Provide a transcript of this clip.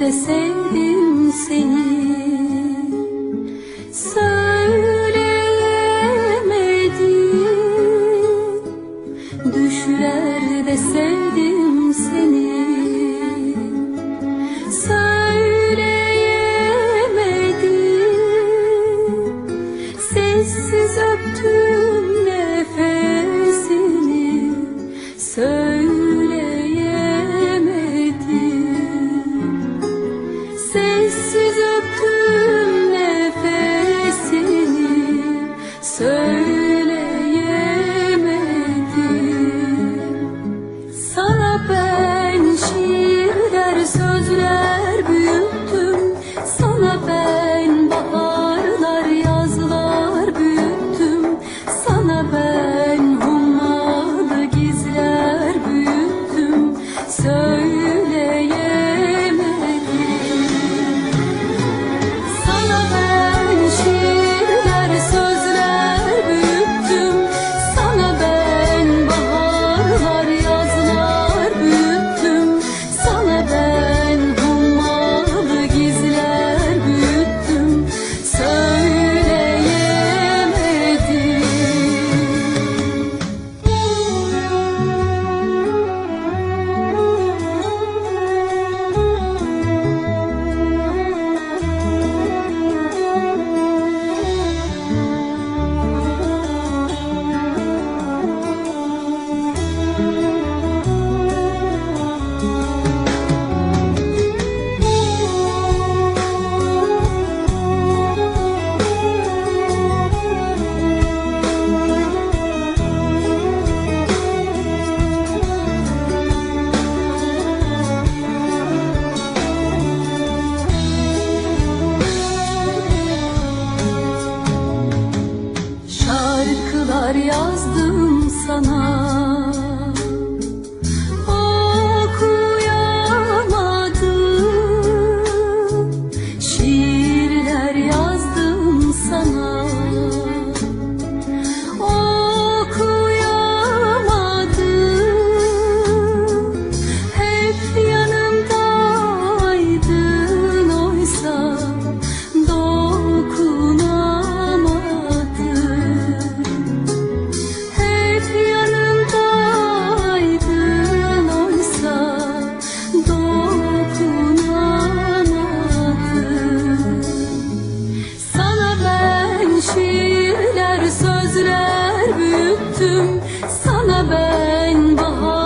de sevdim seni? Söyleyemedim Düşlerde sevdim seni. Söyleyemedim yazdım sana. şiirler, sözler büyüttüm. Sana ben bahar